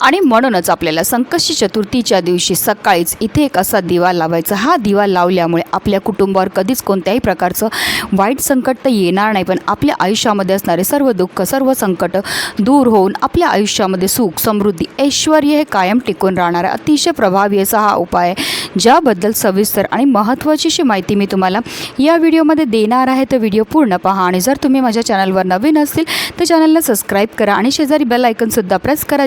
आणि म्हणूनच आपल्याला संकष्टी चतुर्थीच्या दिवशी सकाळीच इथे एक असा दिवा लावायचा. हा दिवा लावल्यामुळे आपल्या कुटुंबावर कधीच कोणत्याही प्रकारचं वाईट संकट तर येणार नाही पण आपल्या आयुष्यामध्ये असणारे सर्व दुःख सर्व संकट दूर होऊन आपल्या आयुष्यामध्ये सुख समृद्धी ऐश्वर हे कायम टिकून राहणार अतिशय प्रभावी असा हा उपाय आहे ज्याबद्दल सविस्तर आणि महत्त्वाची अशी माहिती मी तुम्हाला या व्हिडिओमध्ये देणार आहे. तर व्हिडिओ पूर्ण पहा आणि जर तुम्ही माझ्या चॅनलवर नवीन असतील तर चॅनलला सबस्क्राईब करा आणि शेजारी बेल आयकनसुद्धा प्रेस करा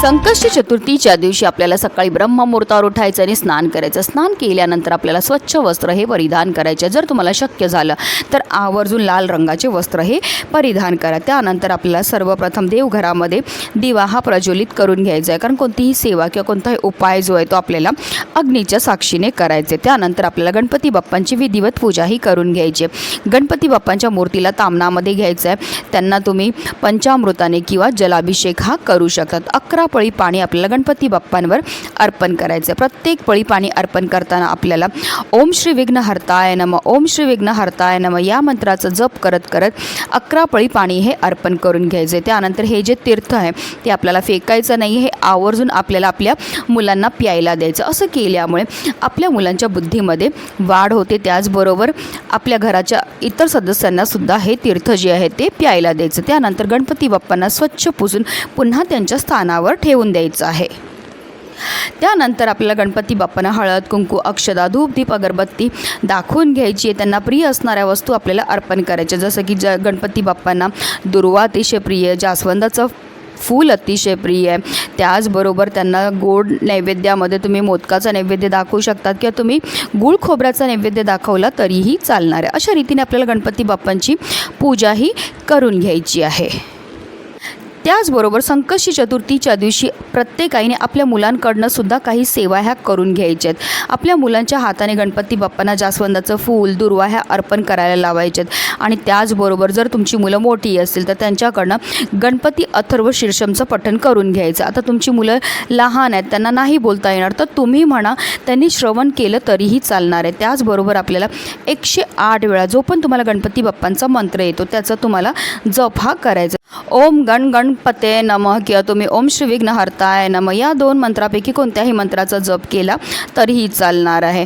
संकष्टी चतुर्थीच्या दिवशी आपल्याला सकाळी ब्रह्ममुहूर्तावर उठायचं आणि स्नान करायचं. स्नान केल्यानंतर आपल्याला स्वच्छ वस्त्र हे परिधान करायचे. जर तुम्हाला शक्य झालं तर आवर्जून लाल रंगाचे वस्त्र हे परिधान करा. त्यानंतर आपल्याला सर्वप्रथम देवघरामध्ये दिवा हा प्रज्वलित करून घ्यायचा आहे. कारण कोणतीही सेवा किंवा कोणताही उपाय जो आहे तो आपल्याला अग्नीच्या साक्षीने करायचे. त्यानंतर आपल्याला गणपती बाप्पांची विधिवत पूजाही करून घ्यायची गणपती बाप्पांच्या मूर्तीला तामणामध्ये घ्यायचं आहे. त्यांना तुम्ही पंचामृताने किंवा जलाभिषेक हा करू शकतात. अकरा पळी पाणी आपल्याला गणपती बाप्पांवर अर्पण करायचं आहे प्रत्येक पळी पाणी अर्पण करताना आपल्याला ओम श्री विघ्न हरताय नम ओम श्री विघ्न हरताय नम या मंत्राचा जप करत करत अकरा पळी पाणी हे अर्पण करून घ्यायचे आहे. त्यानंतर हे जे तीर्थ आहे ते आपल्याला फेकायचं नाही हे आवर्जून आपल्याला आपल्या मुलांना प्यायला द्यायचं. असं केल्यामुळे आपल्या मुलांच्या बुद्धीमध्ये वाढ होते. त्याचबरोबर आपल्या घराच्या इतर सदस्यांना सुद्धा हे तीर्थ जे आहे ते प्यायला द्यायचं. त्यानंतर गणपती बाप्पांना स्वच्छ पुसून पुन्हा त्यांच्या स्थानावर ठेवून द्यायचं आहे. त्यानंतर आपल्याला गणपती बाप्पांना हळद कुंकू अक्षदा धूप दीप अगरबत्ती दाखवून घ्यायची आहे. त्यांना प्रिय असणाऱ्या वस्तू आपल्याला अर्पण करायच्या जसं की ज गणपती बाप्पांना दुर्वा अतिशय प्रिय जास्वंदाचं फूल अतिशय प्रिय आहे. त्याचबरोबर त्यांना गोड नैवेद्यामध्ये तुम्ही मोदकाचा नैवेद्य दाखवू शकतात किंवा तुम्ही गुळ खोबऱ्याचा नैवेद्य दाखवला तरीही चालणार आहे. अशा रीतीने आपल्याला गणपती बाप्पांची पूजाही करून घ्यायची आहे. त्याचबरोबर संकष्टी चतुर्थीच्या दिवशी प्रत्येक आईने आपल्या मुलांकडनं सुद्धा काही सेवा ह्या करून घ्यायच्यात. आहेत आपल्या मुलांच्या हाताने गणपती बाप्पांना जास्वंदाचं फूल दुर्वा ह्या अर्पण करायला लावायचे आहेत आणि त्याचबरोबर जर तुमची मुलं मोठी असतील तर त्यांच्याकडनं गणपती अथर्व शीर्षमचं पठण करून घ्यायचं. आता तुमची मुलं लहान आहेत त्यांना नाही बोलता येणार तर तुम्ही म्हणा त्यांनी श्रवण केलं तरीही चालणार आहे. त्याचबरोबर आपल्याला एकशे आठ वेळा जो पण तुम्हाला गणपती बाप्पांचा मंत्र येतो त्याचा तुम्हाला जप हा करायचा. ओम गण गणपते नमः किंवा तुम्ही ओम श्री विघ्नहर्ताय नम. या दोन मंत्रापैकी कोणत्याही मंत्राचा जप केला तरीही चालणार आहे.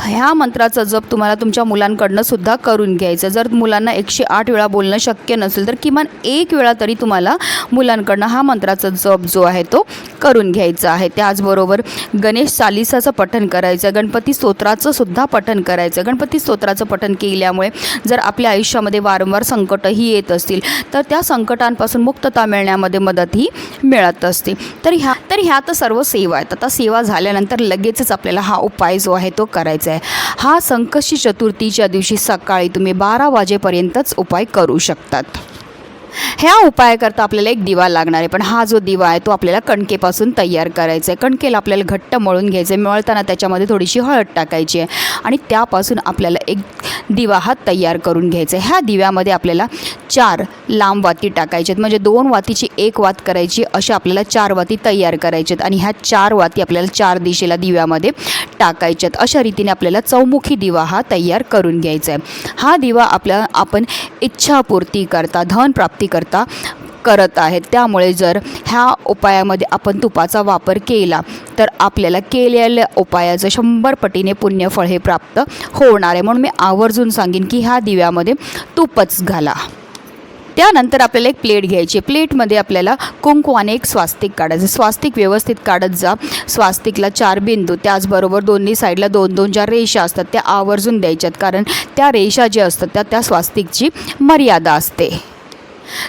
ह्या मंत्राचा जप तुम्हाला तुमच्या मुलांकडनं सुद्धा करून घ्यायचं जर मुलांना एकशे आठ वेळा बोलणं शक्य नसेल तर किमान एक वेळा तरी तुम्हाला मुलांकडनं हा मंत्राचा जप जो आहे तो करून घ्यायचा आहे. त्याचबरोबर गणेश चालिसाचं पठण करायचं गणपती स्तोत्राचं सुद्धा पठण करायचं. गणपती स्तोत्राचं पठण केल्यामुळे जर आपल्या आयुष्यामध्ये वारंवार संकटही येत असतील तर त्या संकट संकटांपासून मुक्तता मिळण्यामध्ये मदत ही मिळत असते. तर ह्या तर ह्या तर सर्व सेवा आहेत. आता सेवा झाल्यानंतर लगेचच आपल्याला हा उपाय जो आहे तो करायचा आहे. हा संकष्टी चतुर्थीच्या दिवशी सकाळी तुम्ही बारा वाजेपर्यंतच उपाय करू शकतात. ह्या उपायाकरता आपल्याला एक दिवा लागणार आहे. पण हा जो दिवा आहे तो आपल्याला कणकेपासून तयार करायचा आहे. कणकेला आपल्याला घट्ट मळून घ्यायचं आहे. मळताना त्याच्यामध्ये थोडीशी हळद टाकायची आहे. आणि त्यापासून आपल्याला एक दिवा हा तयार करून घ्यायचा आहे. ह्या दिव्यामध्ये आपल्याला चार लांब वाती टाकायचे आहेत म्हणजे दोन वातीची एक वात करायची अशा आपल्याला चार वाती तयार करायच्या आहेत आणि ह्या चार वाती आपल्याला चार दिशेला दिव्यामध्ये टाकायच्या आहेत अशा रीतीने आपल्याला चौमुखी दिवा हा तयार करून घ्यायचा आहे हा दिवा आपल्या आपण इच्छापूर्ती करता धन प्राप्ती करता करत आहेत. त्यामुळे जर ह्या उपायामध्ये आपण तुपाचा वापर केला तर आपल्याला केलेल्या उपायाचं शंभर पटीने पुण्यफळ हे प्राप्त होणार आहे. म्हणून मी आवर्जून सांगेन की ह्या दिव्यामध्ये तुपच घाला. त्यानंतर आपल्याला एक प्लेट घ्यायची प्लेटमध्ये आपल्याला कुंकू आणि एक स्वास्तिक काढायचं स्वास्तिक व्यवस्थित काढत जा. स्वास्तिकला चार बिंदू त्याचबरोबर दोन्ही साईडला दोन दोन ज्या रेषा असतात त्या आवर्जून द्यायच्यात. कारण त्या रेषा ज्या असतात त्या त्या स्वास्तिकची मर्यादा असते.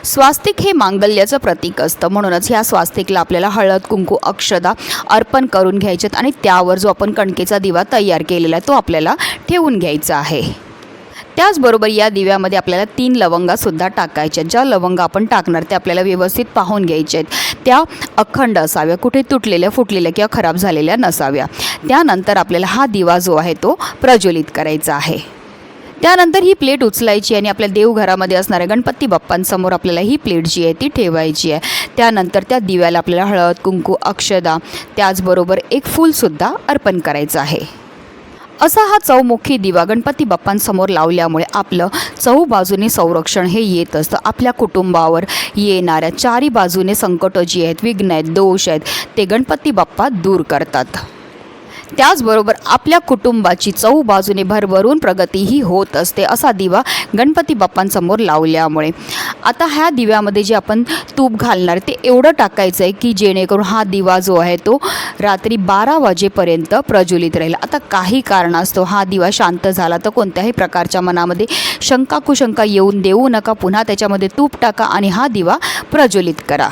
स्वास्तिक हे मांगल्याचं प्रतीक असतं. म्हणूनच ह्या स्वास्तिकला आपल्याला हळद कुंकू अक्षदा अर्पण करून घ्यायच्यात आणि त्यावर जो आपण कणकेचा दिवा तयार केलेला आहे तो आपल्याला ठेवून घ्यायचा आहे. त्याचबरोबर या दिव्यामध्ये आपल्याला तीन लवंगासुद्धा टाकायच्या आहेत. ज्या लवंगा आपण टाकणार त्या आपल्याला व्यवस्थित पाहून घ्यायच्या आहेत. त्या अखंड असाव्या कुठे तुटलेल्या फुटलेल्या किंवा खराब झालेल्या नसाव्या. त्यानंतर आपल्याला हा दिवा जो आहे तो प्रज्वलित करायचा आहे. त्यानंतर ही प्लेट उचलायची आणि आपल्या देवघरामध्ये असणाऱ्या गणपती बाप्पांसमोर आपल्याला ही प्लेट जी आहे ती ठेवायची आहे. त्यानंतर त्या दिव्याला आपल्याला हळद कुंकू अक्षदा त्याचबरोबर एक फूलसुद्धा अर्पण करायचं आहे. असा हा चौमुखी दिवा गणपती बाप्पांसमोर लावल्यामुळे आपलं चौ बाजूने संरक्षण हे येत असतं. आपल्या कुटुंबावर येणाऱ्या चारी बाजूने संकटं जी आहेत विघ्न आहेत दोष आहेत ते गणपती बाप्पा दूर करतात. त्याचबरोबर आपल्या कुटुंबाची चौ बाजूने भरभरून प्रगतीही होत असते असा दिवा गणपती बाप्पांसमोर लावल्यामुळे. आता ह्या दिव्यामध्ये जे आपण तूप घालणार ते एवढं टाकायचं आहे की जेणेकरून हा दिवा जो आहे तो रात्री बारा वाजेपर्यंत प्रज्वलित राहील. आता काही कारणास्तव हा दिवा शांत झाला तर कोणत्याही प्रकारच्या मनामध्ये शंका कुशंका येऊन देऊ नका. पुन्हा त्याच्यामध्ये तूप टाका आणि हा दिवा प्रज्वलित करा.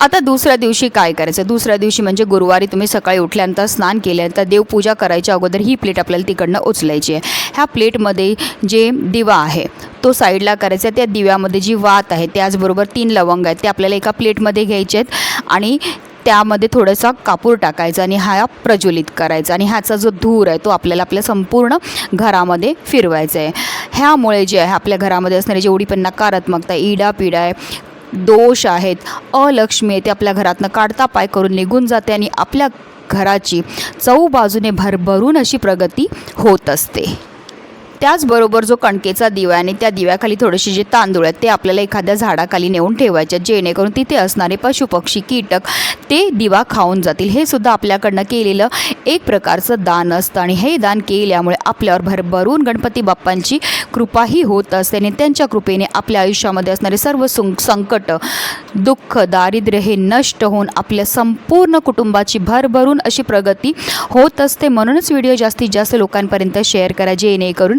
आता दुसऱ्या दिवशी काय करायचं? दुसऱ्या दिवशी म्हणजे गुरुवारी तुम्ही सकाळी उठल्यानंतर स्नान केल्यानंतर देवपूजा करायच्या अगोदर ही प्लेट आपल्याला तिकडनं उचलायची आहे. ह्या प्लेटमध्ये जे दिवा आहे तो साईडला करायचा त्या दिव्यामध्ये जी वात आहे त्याचबरोबर तीन लवंग आहेत ते आपल्याला एका प्लेटमध्ये घ्यायचे आहेत आणि त्यामध्ये थोडासा कापूर टाकायचा आणि हा प्रज्वलित करायचा आणि ह्याचा जो धूर आहे तो आपल्याला आपल्या संपूर्ण घरामध्ये फिरवायचा आहे. ह्यामुळे जे आहे आपल्या घरामध्ये असणारी जेवढी पण नकारात्मकता इडा पिडा आहे दोष आहेत. अलक्ष्मी आहे ते आपल्या घरातनं काढता पाय करून निघून जाते आणि आपल्या घराची चौ बाजूने भरभरून अशी प्रगती होत असते. त्याचबरोबर जो कणकेचा दिवा आहे आणि त्या दिव्याखाली थोडेसे जे तांदूळ आहेत ते आपल्याला एखाद्या झाडाखाली नेऊन ठेवायचे जेणेकरून तिथे असणारे पशुपक्षी कीटक ते दिवा खाऊन जातील. हे सुद्धा आपल्याकडनं केलेलं एक प्रकारचं दान असतं आणि हे दान केल्यामुळे आपल्यावर भरभरून गणपती बाप्पांची कृपाही होत असते आणि त्यांच्या कृपेने आपल्या आयुष्यामध्ये असणारे सर्व सुं संकट दुःख दारिद्र्य हे नष्ट होऊन आपल्या संपूर्ण कुटुंबाची भरभरून अशी प्रगती होत असते. म्हणूनच व्हिडिओ जास्तीत जास्त लोकांपर्यंत शेअर करा जेणेकरून